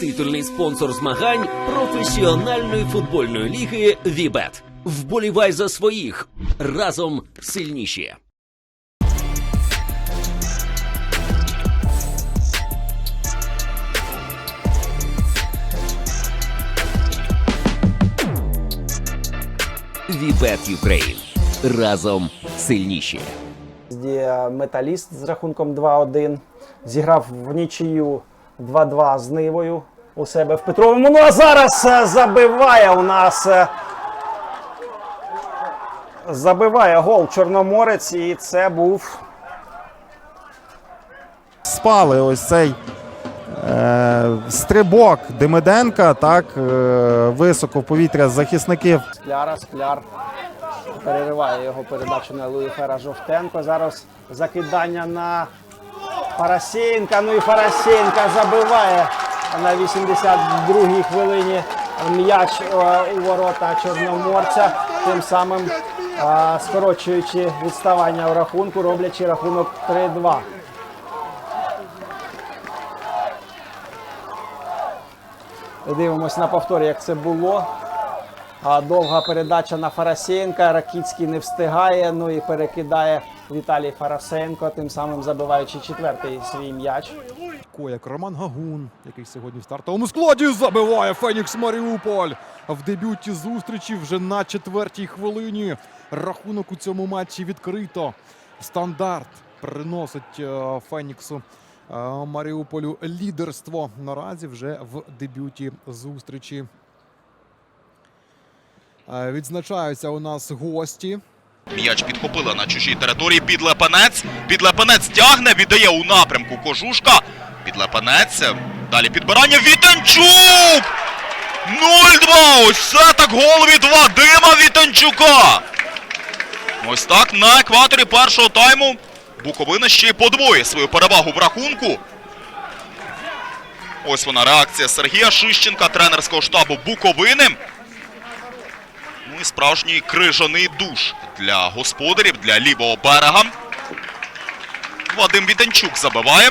Титульний спонсор змагань професіональної футбольної ліги Вібет. Вболівай за своїх разом сильніші. Вібет Юкрейн. Разом сильніші. Є металіст з рахунком 2-1. Зіграв в нічию 2-2 з Нивою у себе в Петровому. Ну а зараз е, забиває у нас. е, Забиває гол Чорноморець, і це був спали ось цей е, стрибок Демиденка, так, е, високо в повітря захисників. Скляра. Скляр перериває його передачу на Луїфера Жовтенко. Зараз закидання на Парасєнка. Ну і Парасєнка забиває на 82-й хвилині м'яч у ворота Чорноморця. Тим самим скорочуючи відставання у рахунку, роблячи рахунок 3-2. Дивимось на повтор, як це було. Довга передача на Фарасенка. Ракіцький не встигає. Ну і перекидає Віталій Фарасенко, тим самим забиваючи четвертий свій м'яч. Такий, як Роман Гагун, який сьогодні в стартовому складі забиває Фенікс Маріуполь. В дебюті зустрічі вже на четвертій хвилині. Рахунок у цьому матчі відкрито. Стандарт приносить е, Феніксу е, Маріуполю лідерство. Наразі вже в дебюті зустрічі. Е, Відзначаються у нас гості. М'яч підхопила на чужій території. Підлепенець. Підлепенець тягне, віддає у напрямку кожушка. Підлепенець. Далі підбирання. Вітанчук! 0-2! Ось це так гол від Вадима Вітанчука! Ось так на екваторі першого тайму Буковина ще й подвоє свою перевагу в рахунку. Ось вона реакція Сергія Шищенка, тренерського штабу Буковини. Ну і справжній крижаний душ для господарів, для лівого берега. Вадим Вітанчук забиває.